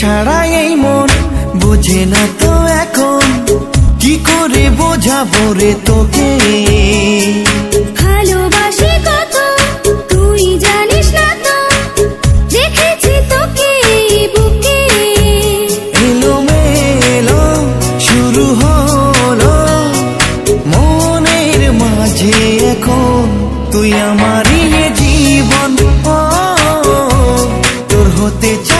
ছাড়া এই মন বোঝে না তো এখন। কি করে বোঝাবো রে তোকে? ভালোবাসি কত তুই জানিস না তো। দেখেছি তোকে বুকে। এলো মেলো শুরু হলো মনের মাঝে এখন। তুই আমারই জীবন তোর হতে চাই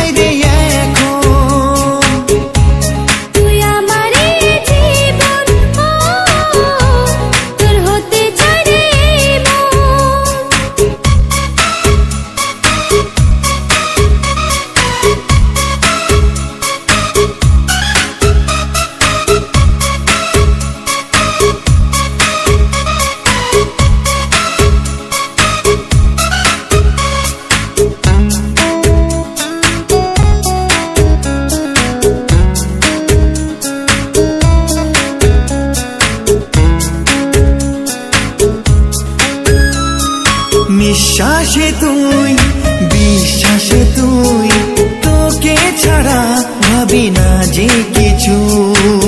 নিঃশ্বাসে তুই বিশ্বাসে তুই তোকে ছাড়া ভাবি না যে কিছুই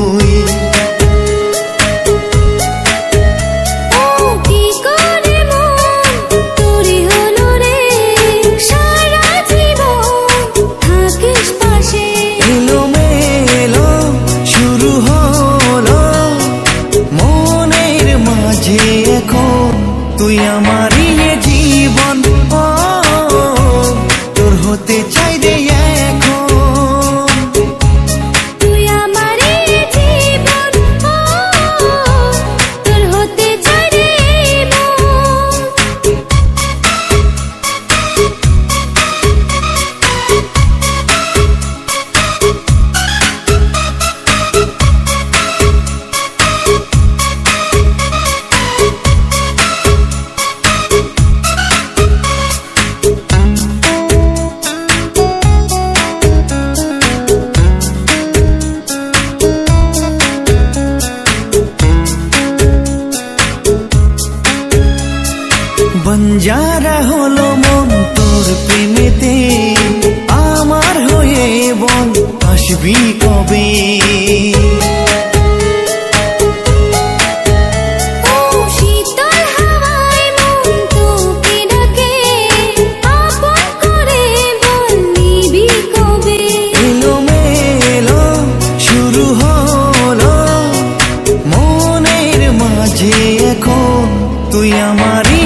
বঞ্জারা হলো মন তোর প্রেমেতে আমার হয়ে বল আসবি কবে? তুই আমার